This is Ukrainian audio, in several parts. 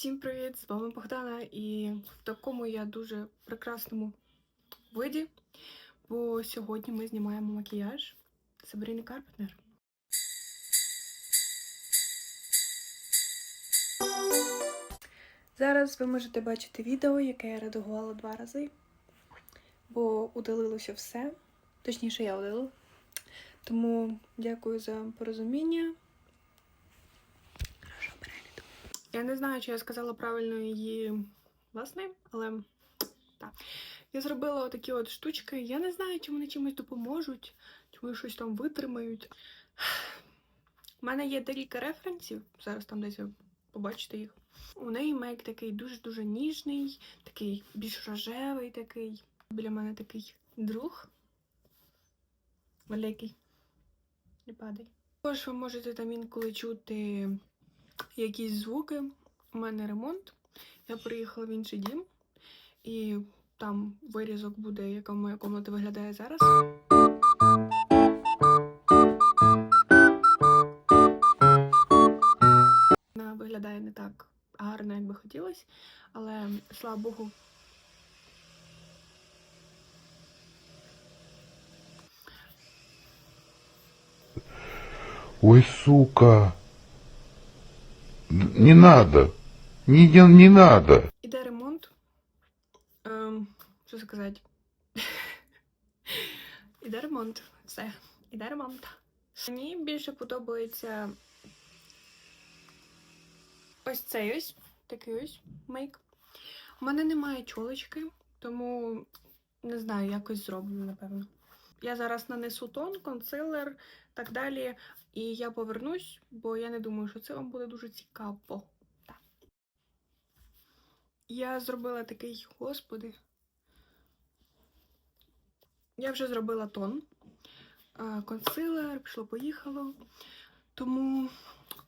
Всім привіт! З вами Богдана і в такому я дуже прекрасному виді, бо сьогодні ми знімаємо макіяж Сабріни Карпентер. Зараз ви можете бачити відео, яке я редагувала два рази, бо удалилося все. Точніше, я удалила. Тому дякую за порозуміння. Я не знаю, чи я сказала правильно її власне, але так. Я зробила отакі от штучки. Я не знаю, чи вони чимось допоможуть, чи вони щось там витримають. У мене є декілька референсів. Зараз там десь ви побачите їх. У неї мейк такий дуже-дуже ніжний, такий більш рожевий такий. Біля мене такий друг. Великий. Не падай. Також ви можете там інколи чути якісь звуки. У мене ремонт. Я приїхала в інший дім, і там вирізок буде, яка моя комната виглядає зараз. Вона виглядає не так гарно, як би хотілося, але слава Богу. Ой, сука. Не надо. Не, не надо. Іде ремонт. Ем, що сказати? Іде ремонт. Все. Іде ремонт. Мені більше подобається ось цей ось такий ось мейк. У мене немає чолочки, тому не знаю, якось зроблю, напевно. Я зараз нанесу тон, консилер, так далі. І я повернусь, бо я не думаю, що це вам буде дуже цікаво. Так. Я зробила такий, господи. Я вже зробила тон. Консилер, пішло, поїхало. Тому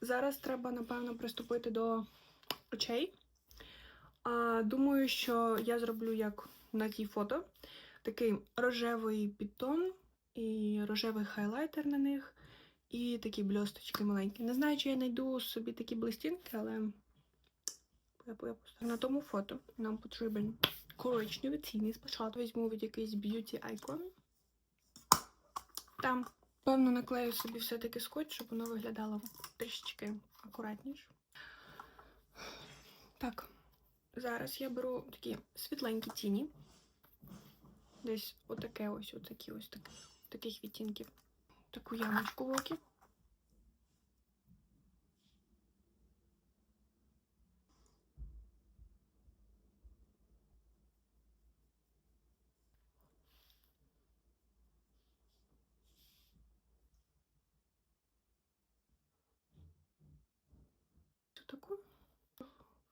зараз треба, напевно, приступити до очей. Думаю, що я зроблю як на тій фото. Такий рожевий підтон і рожевий хайлайтер на них, і такі бльосточки маленькі. Не знаю, чи я знайду собі такі блистінки, але я просто на тому фото нам потрібен коричневий цінний. Спочатку візьму від якийсь beauty icon. Там, певно, наклею собі все-таки скотч, щоб воно виглядало трішечки акуратніше. Так, зараз я беру такі світленькі тіні. Десь отаке ось, отакі ось такі, таких відтінків. Таку ямочку в окі. Таку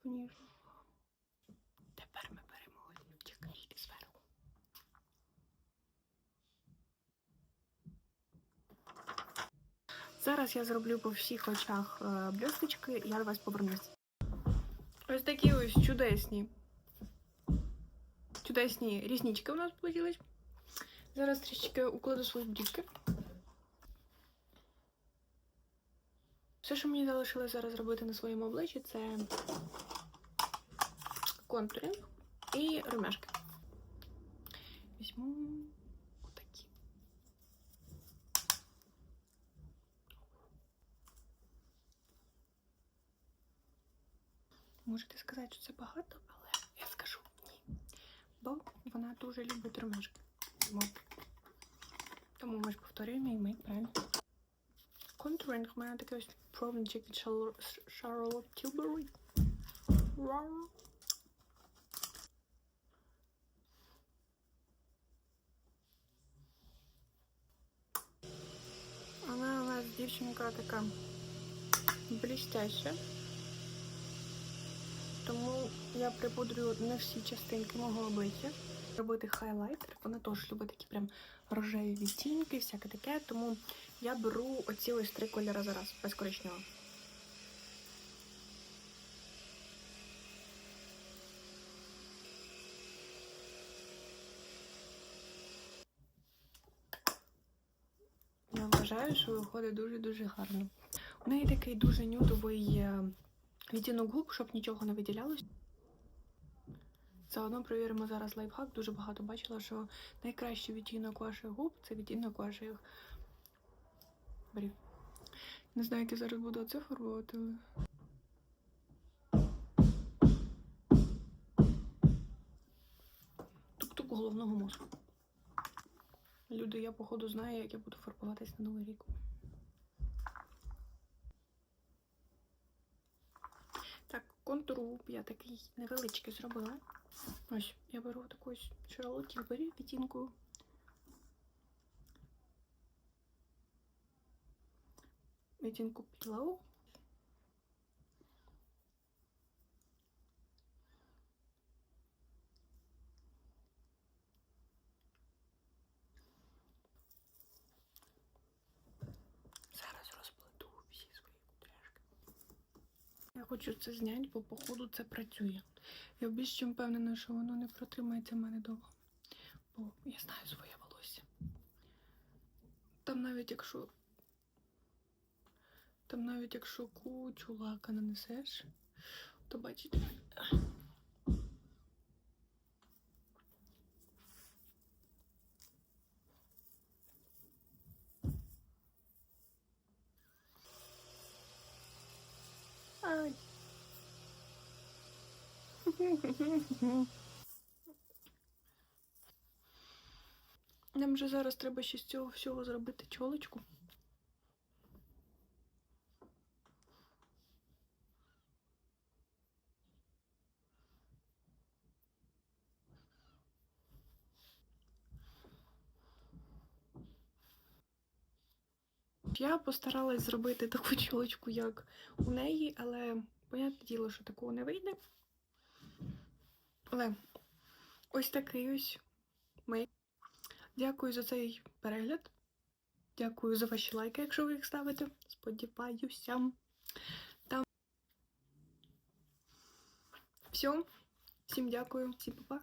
ніжну. Зараз я зроблю по всіх очах е, блісточки, я до вас повернусь. Ось такі ось чудесні. Чудесні ріснички у нас вийшли. Зараз трішечки укладу свої брівки. Все, що мені залишилось зараз робити на своєму обличчі, це контуринг і румяшки. Візьму отакі. Можете сказати, що це багато, але я скажу ні. Бо вона дуже любить румяшки. Тому, тому ми ж повторюємо і ми правильно. Контуринг у мене такий ось пробничок від Charlotte Tilbury. Вона у нас дівчинка така блістяща. Тому я припудрюю не всі частинки мого обличчя. Робити хайлайтер. Вона теж любить такі прям рожеві відтінки, всяке таке. Тому я беру оці ось три кольори зараз, без коричневого. Я вважаю, що виходить дуже-дуже гарно. У неї такий дуже нюдовий е, відтінок губ, щоб нічого не виділялось. Заодно перевіримо зараз лайфхак. Дуже багато бачила, що найкращий відтінок ваших губ це відтінок ваших брів. Не знаю, як я зараз буду це фарбувати. Тук-тук головного мозку. Люди, я походу знаю, як я буду фарбуватись на Новий рік. Так, контур я такий невеличкий зробила. Ось, я беру таку Charlotte Tilbury відтінку. Відтінку Pillow. Зараз розплету всі свої кудряшки. Я хочу це зняти, бо походу це працює. Я більш чим впевнена, що воно не протримається в мене довго. Бо я знаю своє волосся. Там навіть якщо. Там навіть якщо кучу лака нанесеш, то бачите. Нам же зараз треба ще з цього всього зробити чолочку. Я постаралась зробити таку чолочку, як у неї, але понятне діло, що такого не вийде. Але ось такий ось мейк. Дякую за цей перегляд. Дякую за ваші лайки, якщо ви їх ставите. Сподіваюся. Там. Все. Всім дякую, всім па-па.